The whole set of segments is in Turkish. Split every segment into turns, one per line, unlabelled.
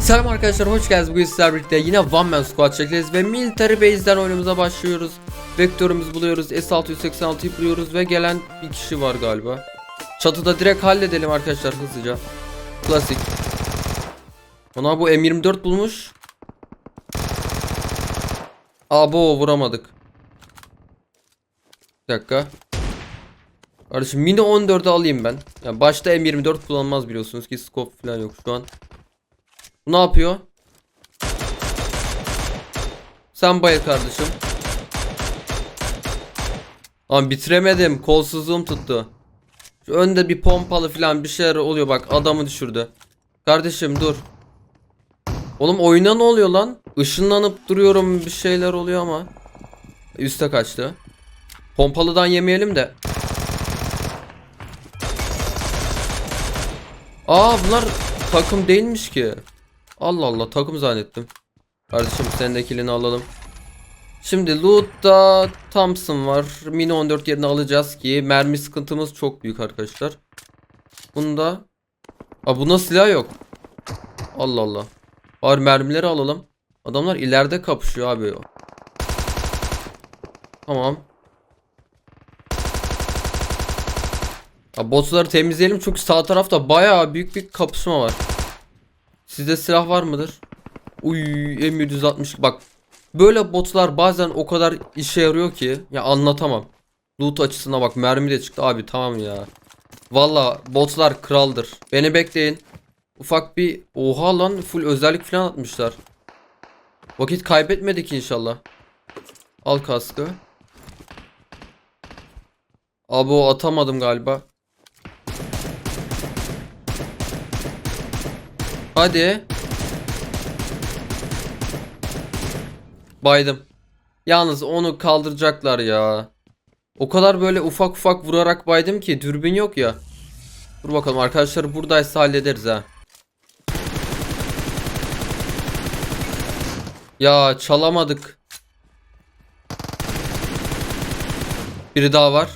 Selam arkadaşlar hoş geldiniz. Bugün sizlerle birlikte yine One Man Squad çekeceğiz ve Military Base'den oyunumuza başlıyoruz. Vektörümüzü buluyoruz. S686'yı buluyoruz ve gelen bir kişi var galiba. Çatıda direkt halledelim arkadaşlar hızlıca. Klasik. Ona bu M24 bulmuş. Abo vuramadık. Bir dakika. Kardeşim mini 14'ü alayım ben. Yani başta M24 kullanılmaz biliyorsunuz ki scope falan yok şu an. Ne yapıyor? Sen bayıl kardeşim. Lan bitiremedim. Kolsuzluğum tuttu. Şu önde bir pompalı falan bir şeyler oluyor bak adamı düşürdü. Kardeşim dur. Oğlum oyuna ne oluyor lan? Işınlanıp duruyorum bir şeyler oluyor ama. Üste kaçtı. Pompalıdan yemeyelim de. Aa bunlar takım değilmiş ki. Allah Allah takım zannettim. Kardeşim senin de kilini alalım. Şimdi loot'ta Thompson var. Mini 14 yerine alacağız ki mermi sıkıntımız çok büyük arkadaşlar. Bunda Aa bunda silah yok. Allah Allah. Var mermileri alalım. Adamlar ileride kapışıyor abi. Tamam. Ya botları temizleyelim çünkü sağ tarafta bayağı büyük bir kapışma var. Sizde silah var mıdır? Uy M760 bak. Böyle botlar bazen o kadar işe yarıyor ki ya anlatamam. Loot açısına bak mermi de çıktı abi tamam ya. Valla botlar kraldır. Beni bekleyin. Ufak bir oha lan full özellik falan atmışlar. Vakit kaybetmedik inşallah. Al kaskı. Abo atamadım galiba. Hadi. Baydım. Yalnız onu kaldıracaklar ya. O kadar böyle ufak ufak vurarak baydım ki dürbün yok ya. Dur bakalım arkadaşlar buradaysa hallederiz ha. Ya çalamadık. Biri daha var.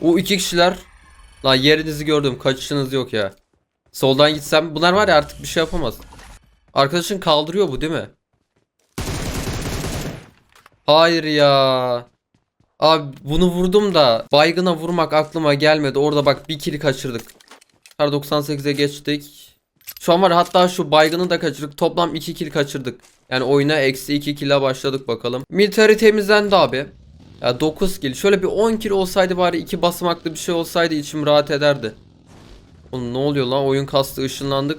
O iki kişiler. Lan yerinizi gördüm. Kaçışınız yok ya. Soldan gitsem bunlar var ya artık bir şey yapamaz. Arkadaşın kaldırıyor bu değil mi? Hayır ya. Abi bunu vurdum da baygına vurmak aklıma gelmedi. Orada bak bir kill kaçırdık. Kar 98'e geçtik. Şu an var hatta şu baygını da kaçırdık. Toplam 2 kill kaçırdık. Yani oyuna eksi 2 kill'e başladık bakalım. Military temizlendi abi. Ya 9 kill. Şöyle bir 10 kill olsaydı bari 2 basamaklı bir şey olsaydı içim rahat ederdi. Oğlum ne oluyor lan? Oyun kastı ışınlandık.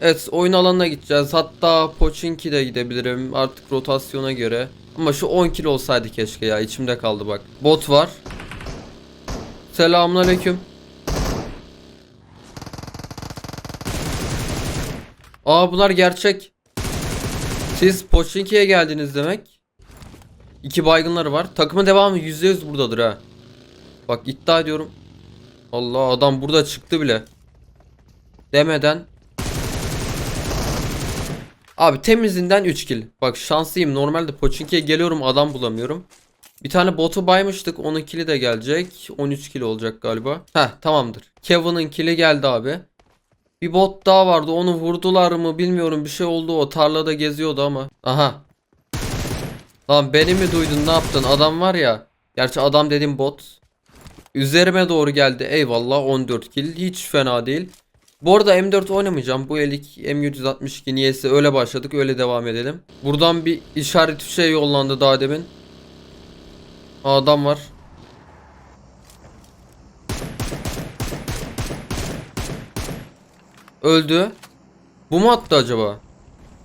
Evet oyun alanına gideceğiz. Hatta Pochinki'de gidebilirim artık rotasyona göre. Ama şu 10 kilo olsaydı keşke ya içimde kaldı bak. Bot var. Selamünaleyküm. Aa bunlar gerçek. Siz Pochinki'ye geldiniz demek. İki baygınları var. Takımın devamı %100 buradadır ha. Bak iddia ediyorum. Allah adam burada çıktı bile. Demeden. Abi temizinden 3 kill. Bak şanslıyım. Normalde Pochinki'ye geliyorum adam bulamıyorum. Bir tane botu baymıştık. Onun kili de gelecek. 13 kill olacak galiba. Heh tamamdır. Kevin'ın kili geldi abi. Bir bot daha vardı. Onu vurdular mı bilmiyorum. Bir şey oldu o. Tarlada geziyordu ama. Aha. Lan beni mi duydun ne yaptın? Adam var ya. Gerçi adam dedim bot. Üzerime doğru geldi. Eyvallah 14 kill. Hiç fena değil. Bu arada M4 oynamayacağım. Bu elik M162 niyeyse öyle başladık. Öyle devam edelim. Buradan bir işaret şey yollandı daha demin. Adam var. Öldü. Bu mu attı acaba?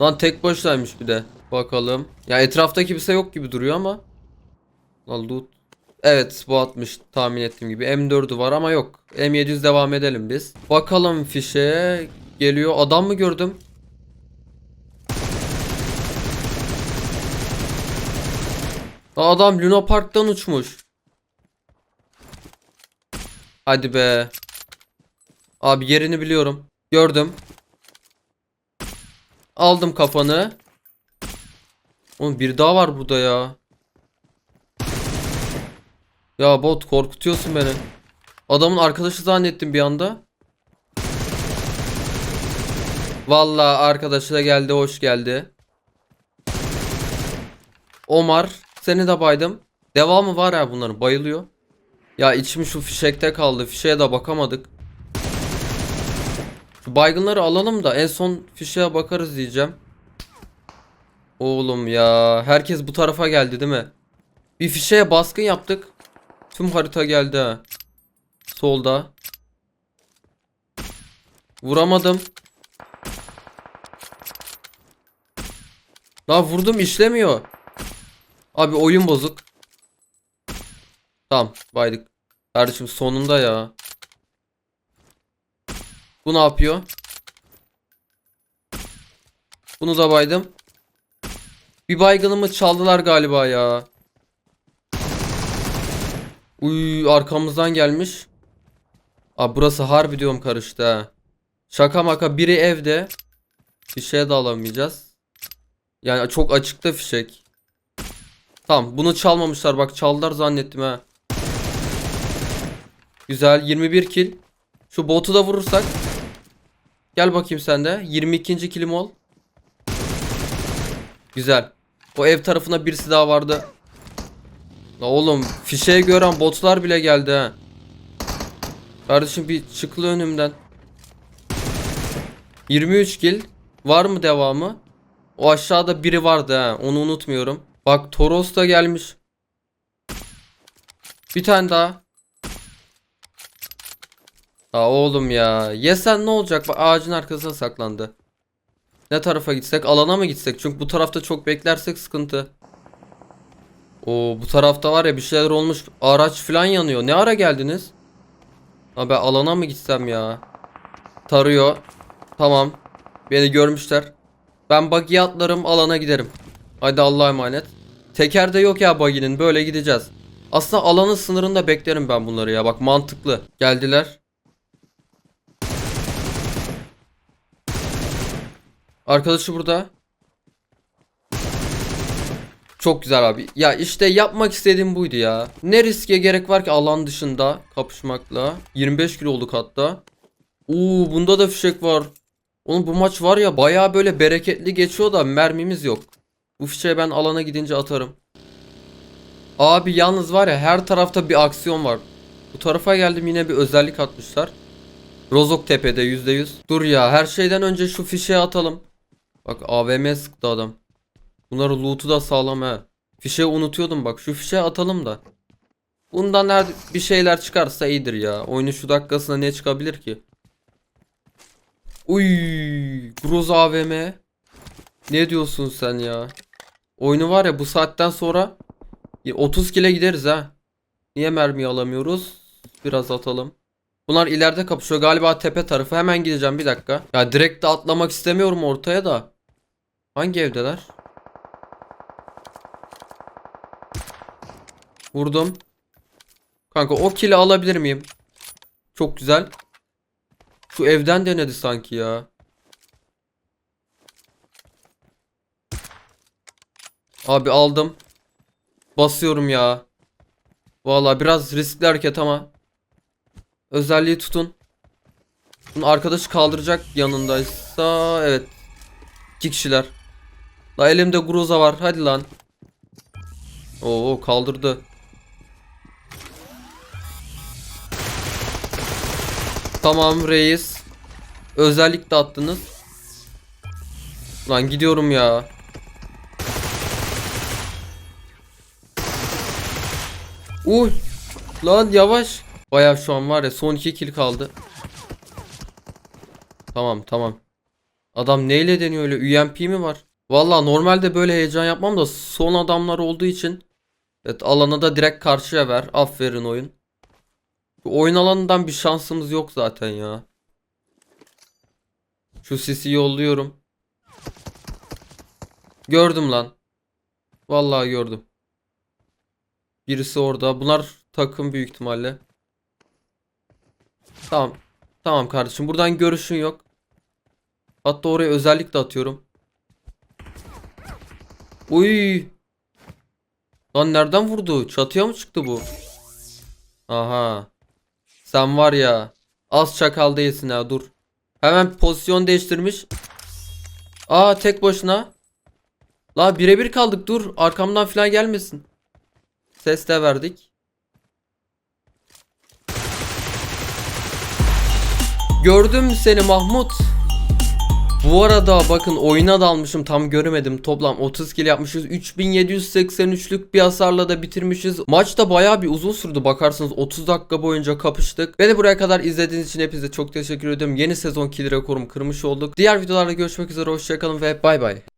Lan tek başlaymış bir de. Bakalım. Ya etrafta kimse yok gibi duruyor ama. Lan loot. Evet bu atmış tahmin ettiğim gibi. M4'ü var ama yok. M700 devam edelim biz. Bakalım fişe. Geliyor. Adam mı gördüm? Adam Luna Park'tan uçmuş. Hadi be. Abi yerini biliyorum. Gördüm. Aldım kafanı. Oğlum bir daha var burada ya. Ya bot korkutuyorsun beni. Adamın arkadaşı zannettim bir anda. Vallahi arkadaşı da geldi hoş geldi. Omar seni de baydım. Devamı var ya bunların bayılıyor. Ya içim şu fişekte kaldı. Fişeğe de bakamadık. Şu baygınları alalım da en son fişeğe bakarız diyeceğim. Oğlum ya herkes bu tarafa geldi değil mi? Bir fişeğe baskın yaptık. Tüm harita geldi ha. Solda. Vuramadım. La vurdum işlemiyor. Abi oyun bozuk. Tamam baydık. Kardeşim sonunda ya. Bu ne yapıyor? Bunu da baydım. Bir baygınımı çaldılar galiba ya. Uy arkamızdan gelmiş. Abi burası harbi diyorum karıştı ha. Şaka maka biri evde. Fişeğe de alamayacağız. Yani çok açıkta fişek. Tamam bunu çalmamışlar bak çaldılar zannettim ha. Güzel 21 kill. Şu botu da vurursak. Gel bakayım sen de. 22. kilim ol. Güzel. O ev tarafına birisi daha vardı. La oğlum fişeği gören botlar bile geldi ha. Kardeşim bir çıklı önümden. 23 kill. Var mı devamı? O aşağıda biri vardı ha. Onu unutmuyorum. Bak Toros da gelmiş. Bir tane daha. Aa oğlum ya. Yesen ne olacak? Bak ağacın arkasına saklandı. Ne tarafa gitsek? Alana mı gitsek? Çünkü bu tarafta çok beklersek sıkıntı. Oo bu tarafta var ya bir şeyler olmuş. Araç falan yanıyor. Ne ara geldiniz? Abi alana mı gitsem ya? Tarıyor. Tamam. Beni görmüşler. Ben buggy'e atlarım alana giderim. Hadi Allah'a emanet. Teker de yok ya buggy'nin böyle gideceğiz. Aslında alanın sınırında beklerim ben bunları ya bak mantıklı. Geldiler. Arkadaşı burada. Çok güzel abi. Ya işte yapmak istediğim buydu ya. Ne riske gerek var ki alan dışında kapışmakla. 25 kilo olduk hatta. Uuu bunda da fişek var. Oğlum bu maç var ya bayağı böyle bereketli geçiyor da mermimiz yok. Bu fişeği ben alana gidince atarım. Abi yalnız var ya her tarafta bir aksiyon var. Bu tarafa geldim yine bir özellik atmışlar. Rozok tepede %100. Dur ya her şeyden önce şu fişeği atalım. Bak AVM sıktı adam. Bunları loot'u da sağlam he. Fişeği unutuyordum bak şu fişeği atalım da. Bundan her bir şeyler çıkarsa iyidir ya. Oyunun şu dakikasında ne çıkabilir ki? Uy, Groza AVM. Ne diyorsun sen ya? Oyunu var ya bu saatten sonra 30 kile gideriz ha. Niye mermi alamıyoruz? Biraz atalım. Bunlar ileride kapışıyor. Galiba tepe tarafı. Hemen gideceğim bir dakika. Ya direkt de atlamak istemiyorum ortaya da. Hangi evdeler? Vurdum. Kanka o kili alabilir miyim? Çok güzel. Şu evden denedi sanki ya. Abi aldım. Basıyorum ya. Valla biraz riskli hareket ama. Özelliği tutun. Bunun arkadaşı kaldıracak yanındaysa evet. İki kişiler. La elimde gruza var. Hadi lan. Oo kaldırdı. Tamam reis. Özellik de attınız. Lan gidiyorum ya. Uy. Lan yavaş. Baya şu an var ya son iki kill kaldı. Tamam tamam. Adam neyle deniyor öyle? UMP mi var? Valla normalde böyle heyecan yapmam da son adamlar olduğu için. Evet alana da direkt karşıya ver. Aferin oyun. Oyun alanından bir şansımız yok zaten ya. Şu sisi yolluyorum. Gördüm lan. Vallahi gördüm. Birisi orada. Bunlar takım büyük ihtimalle. Tamam. Tamam kardeşim. Buradan görüşün yok. Hatta oraya özellikle atıyorum. Uy. Lan nereden vurdu? Çatıya mı çıktı bu? Aha. Sen var ya. Az çakal değilsin ha dur. Hemen pozisyon değiştirmiş. Aa tek başına. La birebir kaldık dur. Arkamdan falan gelmesin. Ses de verdik. Gördüm seni Mahmut. Bu arada bakın oyuna dalmışım tam göremedim. Toplam 30 kill yapmışız. 3783'lük bir hasarla da bitirmişiz. Maç da bayağı bir uzun sürdü bakarsanız 30 dakika boyunca kapıştık. Beni buraya kadar izlediğiniz için hepinize çok teşekkür ediyorum. Yeni sezon kill rekorum kırmış olduk. Diğer videolarda görüşmek üzere hoşçakalın ve bay bay.